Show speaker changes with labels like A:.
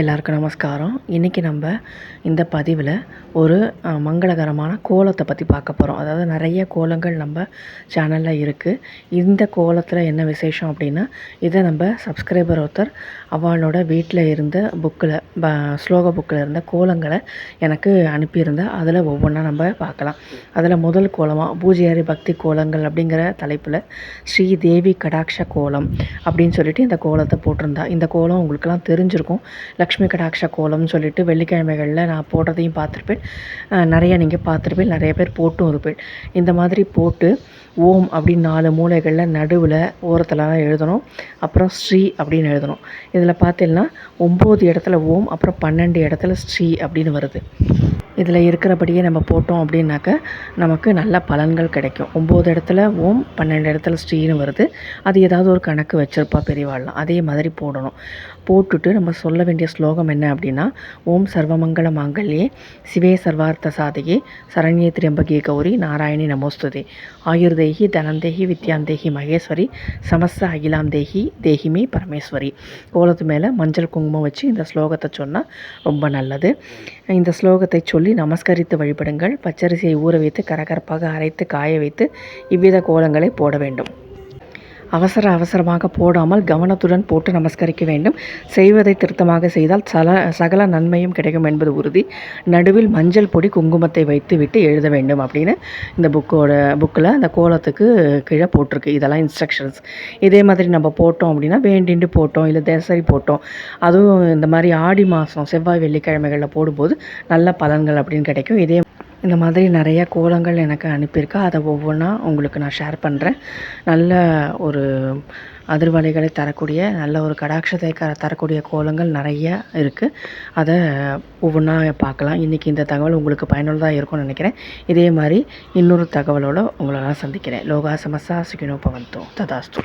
A: எல்லாருக்கும் நமஸ்காரம். இன்றைக்கி நம்ம இந்த பதிவில் ஒரு மங்களகரமான கோலத்தை பற்றி பார்க்க போகிறோம் அதாவது நிறைய கோலங்கள் நம்ம சேனலில் இருக்குது இந்த கோலத்தில் என்ன விசேஷம் அப்படின்னா இதை நம்ம சப்ஸ்கிரைபர் ஒருத்தர் அவளோட வீட்டில் இருந்த புக்கில் ஸ்லோக புக்கில் இருந்த கோலங்களை எனக்கு அனுப்பியிருந்தா அதில் ஒவ்வொன்றா நம்ம பார்க்கலாம். அதில் முதல் கோலமாக பூஜையாரி பக்தி கோலங்கள் அப்படிங்கிற தலைப்பில் ஸ்ரீ தேவி கடாட்ச கோலம் அப்படின்னு சொல்லிட்டு இந்த கோலத்தை போட்டிருந்தா. இந்த கோலம் உங்களுக்கெல்லாம் தெரிஞ்சிருக்கும். லக்ஷ்மி கடாட்ச கோலம்னு சொல்லிட்டு வெள்ளிக்கிழமைகளில் நான் போடுறதையும் பார்த்துருப்பேன். நிறையா நிறைய நீங்கள் பார்த்துருப்பேன் நிறைய பேர் போட்டும் இருப்பேன் இந்த மாதிரி போட்டு ஓம் அப்படின்னு நாலு மூலைகளில் நடுவில் ஓரத்துலலாம் எழுதணும். அப்புறம் ஸ்ரீ அப்படின்னு எழுதணும். இதில் பார்த்தீங்கன்னா ஒம்பது இடத்துல ஓம் அப்புறம் பன்னெண்டு இடத்துல ஸ்ரீ அப்படின்னு வருது. இதில் இருக்கிறபடியே நம்ம போட்டோம் அப்படின்னாக்க நமக்கு நல்ல பலன்கள் கிடைக்கும். ஒம்பது இடத்துல ஓம் பன்னெண்டு இடத்துல ஸ்ரீன்னு வருது. அது ஏதாவது ஒரு கணக்கு வச்சுருப்பா பெரியவாள்லாம். அதே மாதிரி போடணும். போட்டுட்டு நம்ம சொல்ல வேண்டிய ஸ்லோகம் என்ன அப்படின்னா ஓம் சர்வமங்கள மாங்கல்யே சிவே சர்வார்த்த சாதகி சரண்யே திரியம்பகே கௌரி நாராயணி நமோஸ்துதி. ஆயுர்தேகி தனந்தேகி வித்யாந்தேகி மகேஸ்வரி சமஸ்த அகிலாம் தேகி தேகிமே பரமேஸ்வரி. கோலத்து மேலே மஞ்சள் குங்குமம் வச்சு இந்த ஸ்லோகத்தை சொன்னால் ரொம்ப நல்லது. இந்த ஸ்லோகத்தை சொல்லி நமஸ்கரித்து வழிபடுங்கள். பச்சரிசியை ஊற வைத்து கரகரப்பாக அரைத்து காய வைத்து இவ்வித கோலங்களை போட வேண்டும். அவசர அவசரமாக போடாமல் கவனத்துடன் போட்டு நமஸ்கரிக்க வேண்டும். செய்வதை திருத்தமாக செய்தால் சல சகல நன்மையும் கிடைக்கும் என்பது உறுதி. நடுவில் மஞ்சள் பொடி குங்குமத்தை வைத்து விட்டு எழுத வேண்டும் அப்படின்னு இந்த புக்கோட புக்கில் அந்த கோலத்துக்கு கீழே போட்டிருக்கு. இதெல்லாம் இன்ஸ்ட்ரக்ஷன்ஸ் இதே மாதிரி நம்ம போட்டோம் அப்படின்னா வேண்டிண்டு போட்டோம் இல்லை தேசரி போட்டோம். அதுவும் இந்த மாதிரி ஆடி மாதம் செவ்வாய் வெள்ளிக்கிழமைகளில் போடும்போது நல்ல பலன்கள் அப்படின்னு கிடைக்கும். இதே இந்த மாதிரி நிறைய கோலங்கள் எனக்கு அனுப்பியிருக்கா. அதை ஒவ்வொன்றா உங்களுக்கு நான் ஷேர் பண்ணுறேன் நல்ல ஒரு அதிர்வலைகளை தரக்கூடிய நல்ல ஒரு கடாட்சத்தை க தரக்கூடிய கோலங்கள் நிறைய இருக்குது அதை ஒவ்வொன்றா பார்க்கலாம். இன்றைக்கி இந்த தகவல் உங்களுக்கு பயனுள்ளதாக இருக்கும்னு நினைக்கிறேன். இதே மாதிரி இன்னொரு தகவலோடு உங்களெல்லாம் சந்திக்கிறேன். லோகா சமஸ்தா சுகினோ பவந்தோ ததாஸ்து.